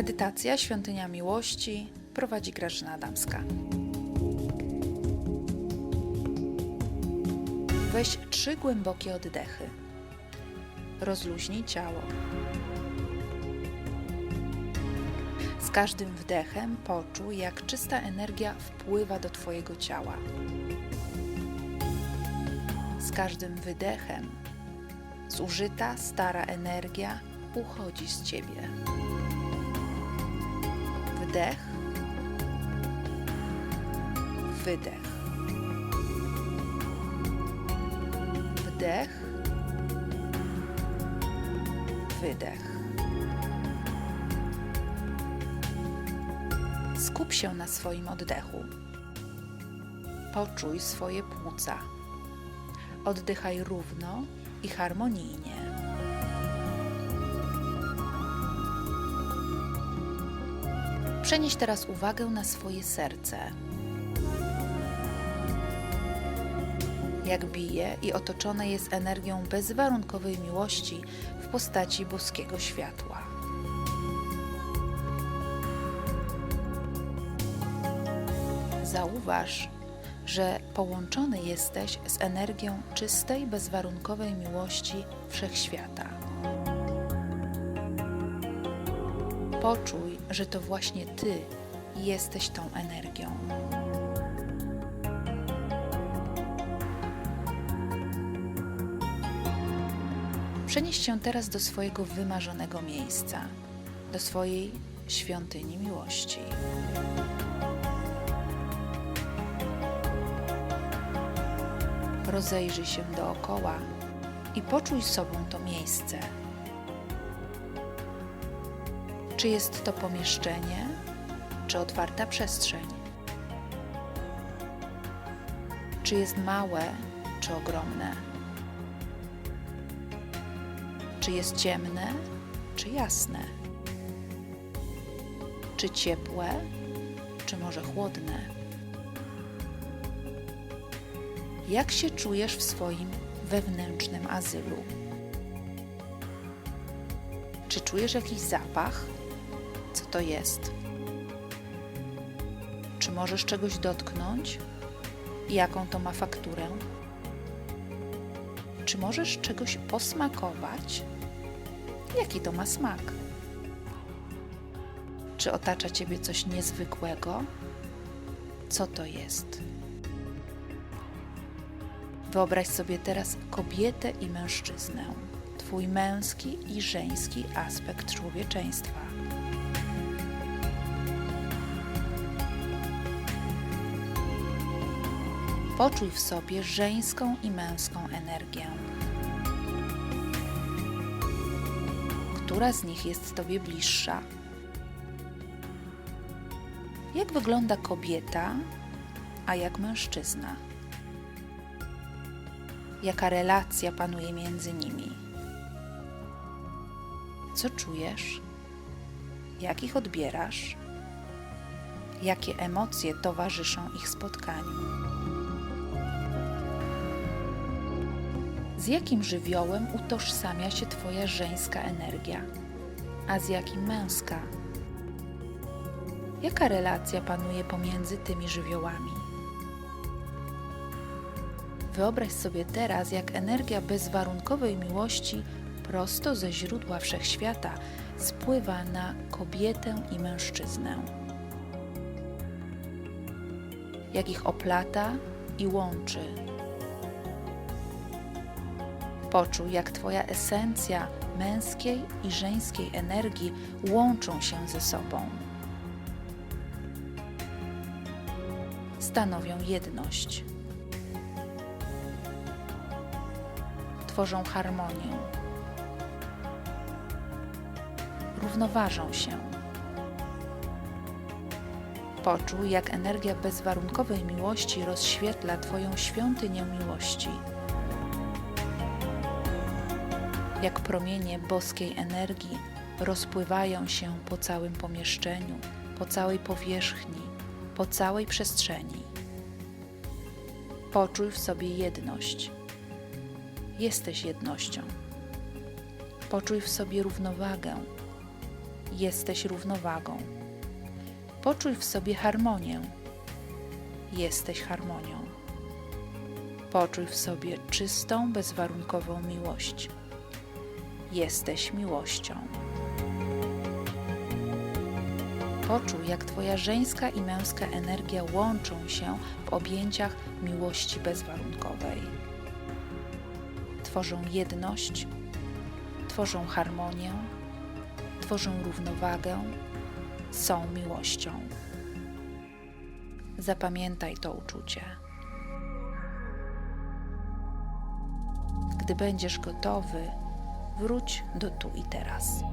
Medytacja Świątynia Miłości prowadzi Grażyna Adamska. Weź trzy głębokie oddechy. Rozluźnij ciało. Z każdym wdechem poczuj, jak czysta energia wpływa do Twojego ciała. Z każdym wydechem zużyta, stara energia uchodzi z Ciebie. Wdech, wydech. Wdech, wydech. Skup się na swoim oddechu. Poczuj swoje płuca. Oddychaj równo i harmonijnie. Przenieś teraz uwagę na swoje serce. Jak bije i otoczone jest energią bezwarunkowej miłości w postaci boskiego światła. Zauważ, że połączony jesteś z energią czystej, bezwarunkowej miłości wszechświata. Poczuj, że to właśnie Ty jesteś tą energią. Przenieś się teraz do swojego wymarzonego miejsca, do swojej świątyni miłości. Rozejrzyj się dookoła i poczuj sobą to miejsce. Czy jest to pomieszczenie, czy otwarta przestrzeń? Czy jest małe, czy ogromne? Czy jest ciemne, czy jasne? Czy ciepłe, czy może chłodne? Jak się czujesz w swoim wewnętrznym azylu? Czy czujesz jakiś zapach? Co to jest? Czy możesz czegoś dotknąć? Jaką to ma fakturę? Czy możesz czegoś posmakować? Jaki to ma smak? Czy otacza Ciebie coś niezwykłego? Co to jest? Wyobraź sobie teraz kobietę i mężczyznę, Twój męski i żeński aspekt człowieczeństwa. Poczuj w sobie żeńską i męską energię. Która z nich jest Tobie bliższa? Jak wygląda kobieta, a jak mężczyzna? Jaka relacja panuje między nimi? Co czujesz? Jak ich odbierasz? Jakie emocje towarzyszą ich spotkaniu? Z jakim żywiołem utożsamia się Twoja żeńska energia, a z jakim męska? Jaka relacja panuje pomiędzy tymi żywiołami? Wyobraź sobie teraz, jak energia bezwarunkowej miłości prosto ze źródła wszechświata spływa na kobietę i mężczyznę. Jak ich oplata i łączy. Poczuj, jak Twoja esencja męskiej i żeńskiej energii łączą się ze sobą. Stanowią jedność. Tworzą harmonię. Równoważą się. Poczuj, jak energia bezwarunkowej miłości rozświetla Twoją świątynię miłości. Jak promienie boskiej energii rozpływają się po całym pomieszczeniu, po całej powierzchni, po całej przestrzeni. Poczuj w sobie jedność. Jesteś jednością. Poczuj w sobie równowagę. Jesteś równowagą. Poczuj w sobie harmonię. Jesteś harmonią. Poczuj w sobie czystą, bezwarunkową miłość. Jesteś miłością. Poczuj, jak Twoja żeńska i męska energia łączą się w objęciach miłości bezwarunkowej. Tworzą jedność, tworzą harmonię, tworzą równowagę, są miłością. Zapamiętaj to uczucie. Gdy będziesz gotowy, wróć do tu i teraz.